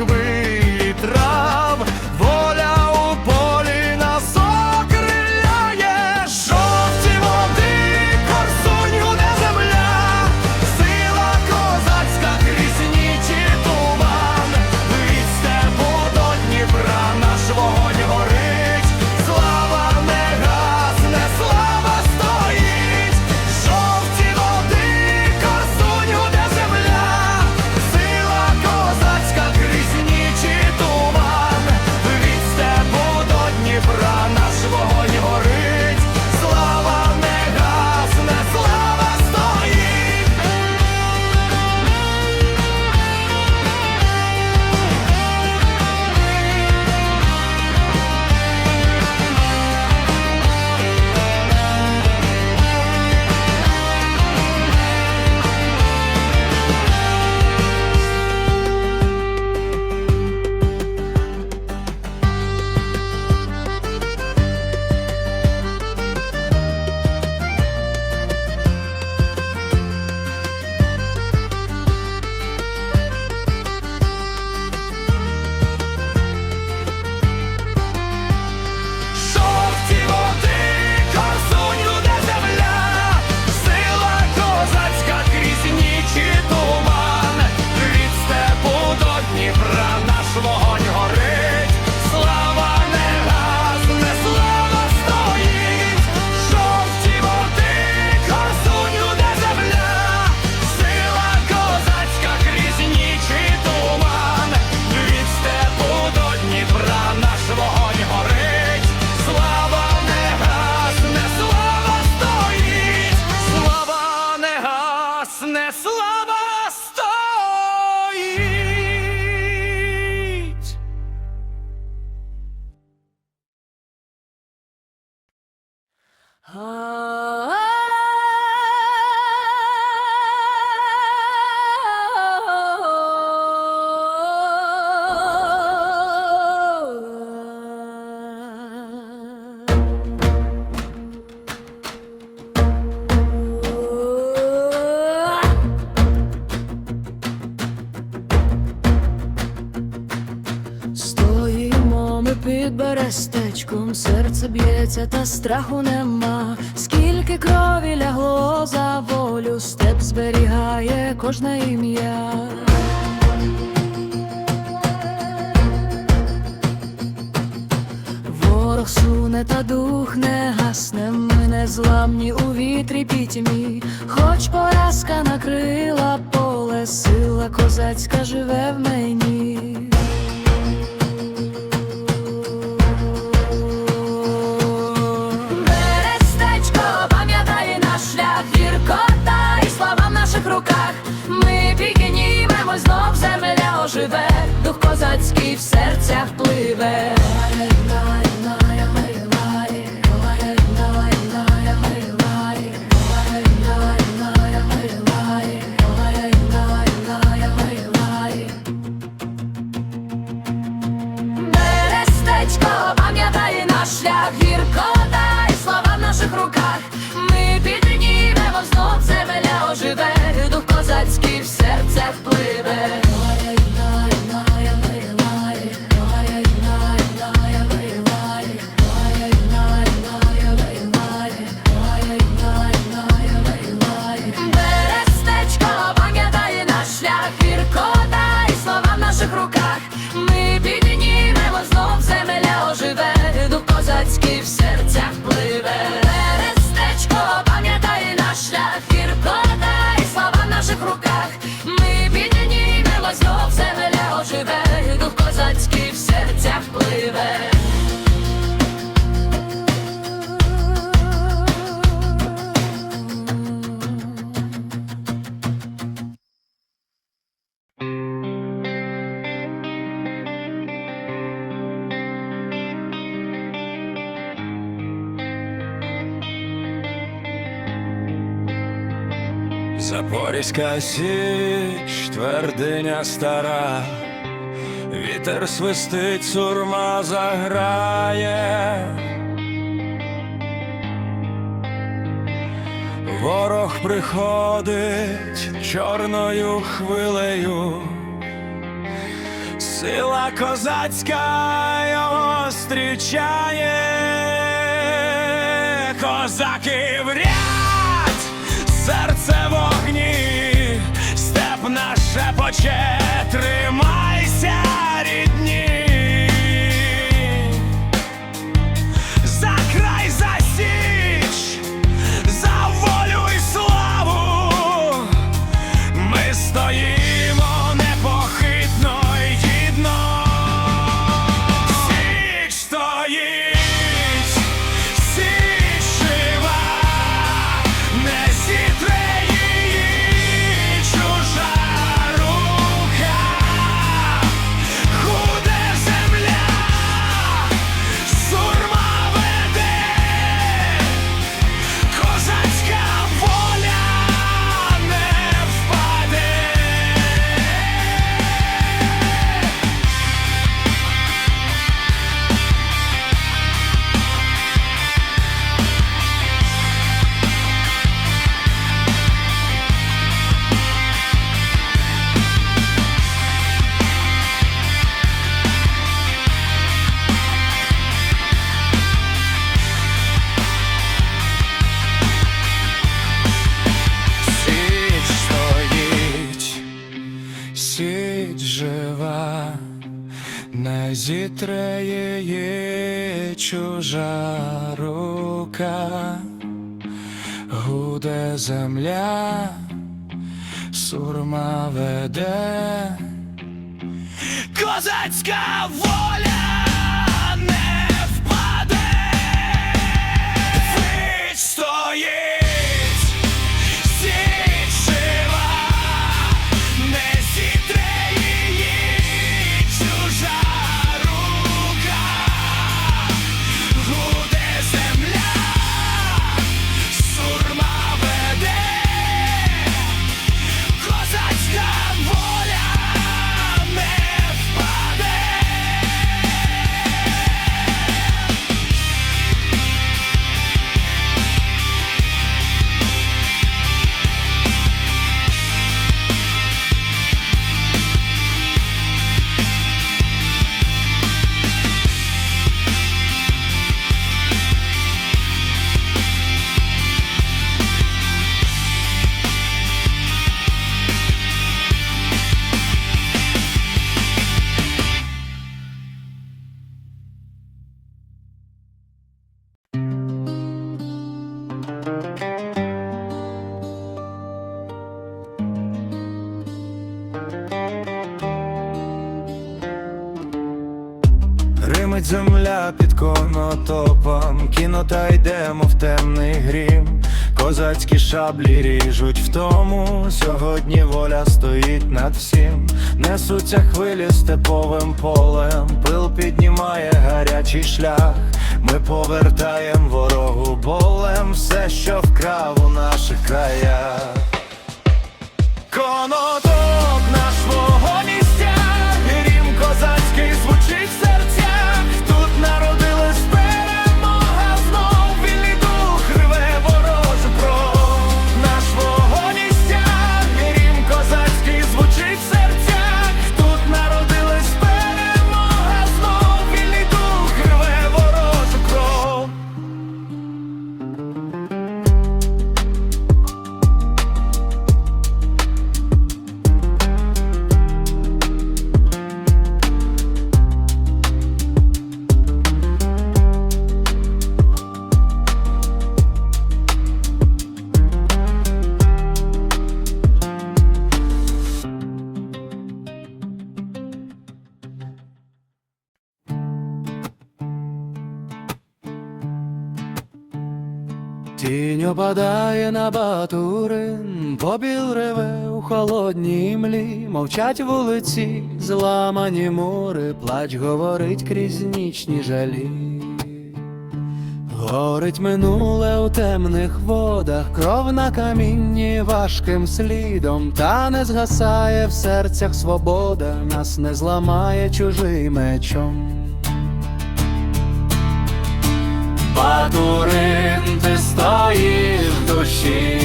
away. Ah. серця та страху нема, скільки крові лягло за волю, степ зберігає кожне ім'я. Ворог суне та дух не гасне, ми не зламні у вітрі пітьмі, хоч поразка накрила поле, сила козацька живе в мені. живе, дух козацький в серцях пливе. Пам'ятай наш шлях, гіркота і в наших руках. Ми піднімемо знов земля оживе, дух козацький в серцях. Запорізька січ, твердиня стара, вітер свистить, сурма заграє. Ворог приходить чорною хвилею, сила козацька його зустрічає, козаки врять, степ наше не зітре її чужа рука, гуде земля, сурма веде, козацька воля не впаде, Січ Римить земля під конотопом, кінота йдемо в темний грім. Козацькі шаблі ріжуть в тому. Сьогодні воля стоїть над всім. Несуться хвилі степовим полем, пил піднімає гарячий шлях. Ми повертаєм ворогу болем все, що вкрав у наших краях. Конотоп Тінь опадає на батурин, побіл реве у холодній млі, мовчать вулиці, зламані мури, плач говорить крізь нічні жалі. Горить минуле у темних водах, кров на камінні важким слідом, та не згасає в серцях свобода, нас не зламає чужий мечом. Батурин, ти стоїш в душі,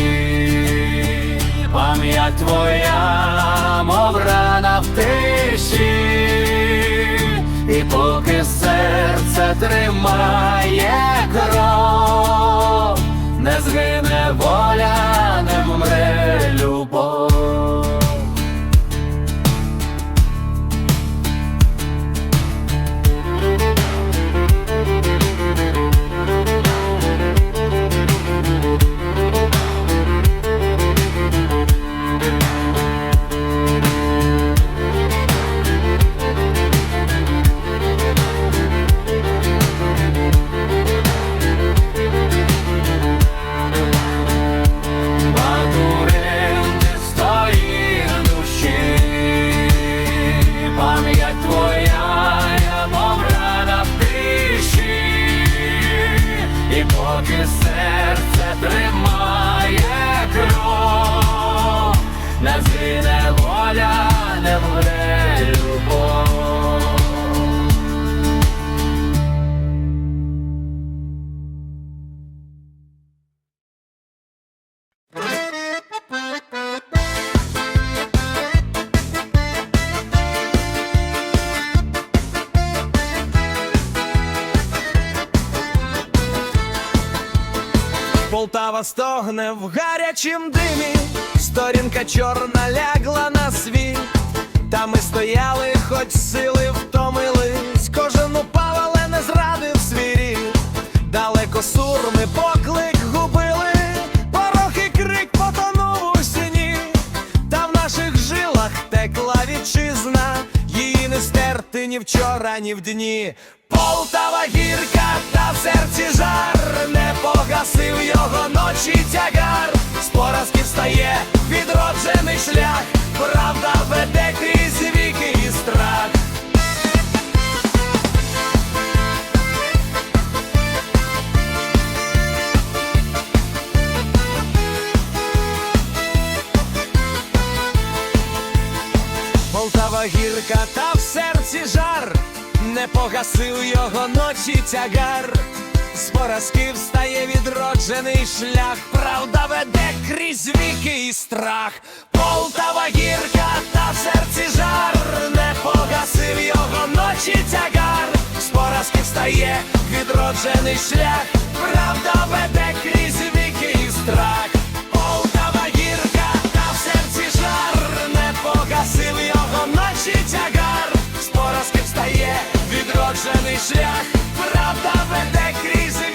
пам'ять твоя, мов рана в тиші, і поки серце тримає кров, не згине воля, не вмре любов. Полтава стогне в гарячім димі, сторінка чорна лягла на світ. Та ми стояли, хоч сили втомились, кожен упав, але не зрадив свій рід. Далеко сурми поклик ні вчора, ні в дні. Полтава гірка, та в серці жар, не погасив його ночі тягар. З поразки встає відроджений шлях, правда веде крізь віки і страх. Полтава гірка, та в серці жар, не погасив його ночі тягар. З поразки встає відроджений шлях, правда веде крізь віки і страх. Полтава гірка, та в серці жар, не погасив його ночі тягар. З поразки встає відроджений шлях, правда веде крізь віки і страх. Ночі тягар. З поразки встає відроджений шлях, правда веде крізь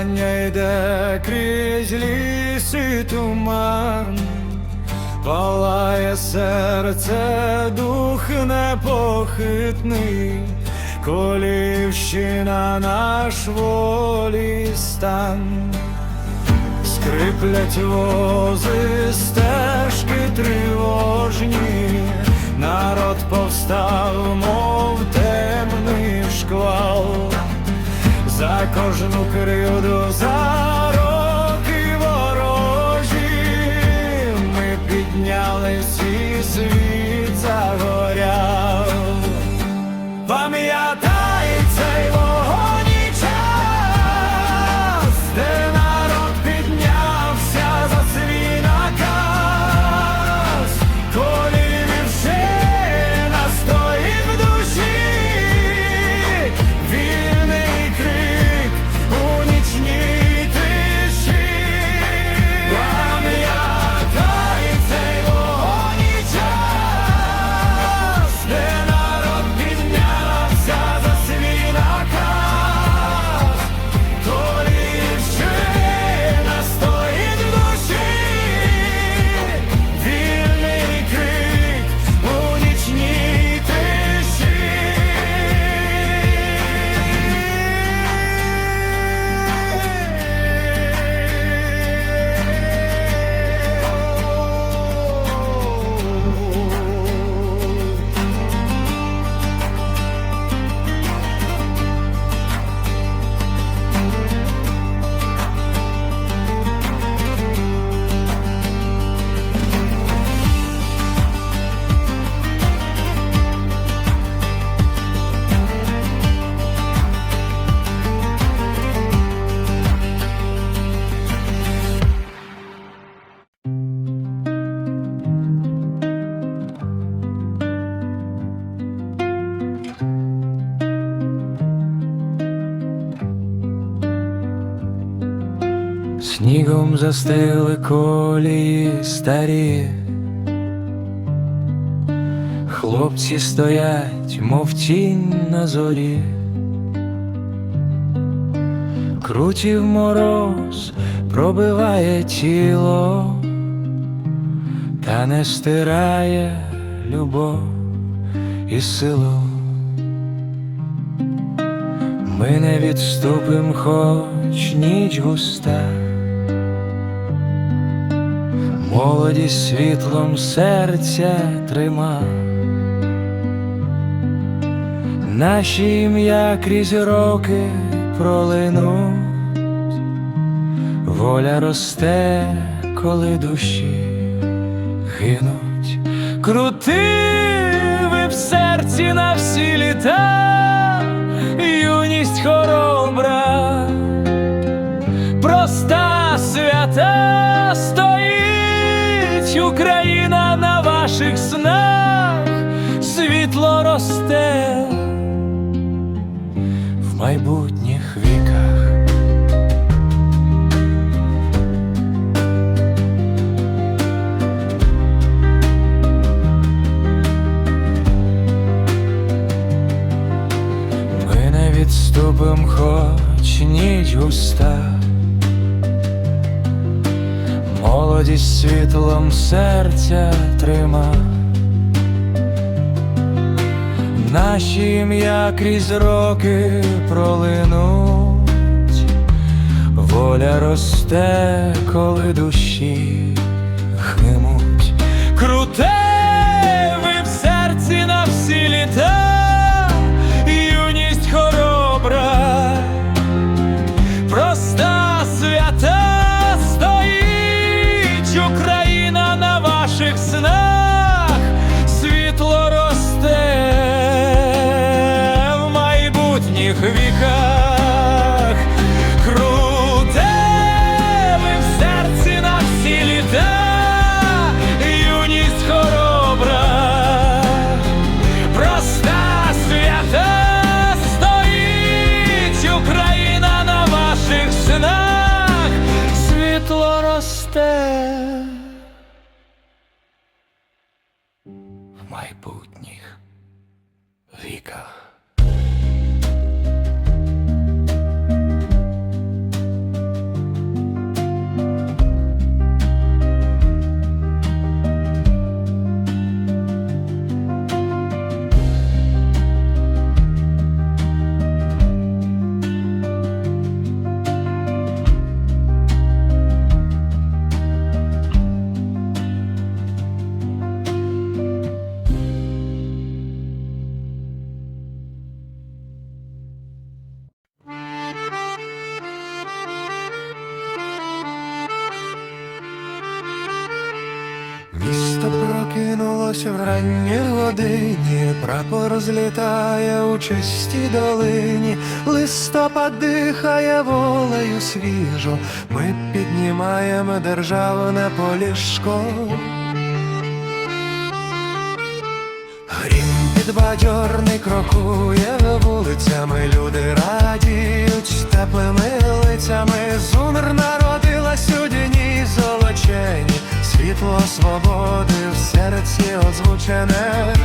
повстання йде крізь ліс і туман, палає серце, дух непохитний, колівщина наш волі стан. скриплять вози, стежки тривожні, народ повстав, мов темний шквал, за кожну кривду, за роки ворожі, ми піднялись і світ загоряв. Снігом застили колії старі, хлопці стоять, мов тінь на зорі, крутів мороз пробиває тіло, та не стирає любов і силу. Ми не відступим, хоч ніч густа, молодість світлом серця трима, наші ім'я крізь роки пролинуть, воля росте, коли душі гинуть, крутиви в серці на всі літа, світлом серця трима, наші ім'я крізь роки пролинуть, воля росте, коли душі гимуть, круте ви в серці на всі літа, прокинулося в ранній годині, прапор злітає у чистій долині, листопад дихає волею свіжо, ми піднімаємо державне полішко. Грім підбадьорний крокує вулицями, люди радіють теплими лицями. Зумер народилась у дні золочені, свободи в серці озвучене.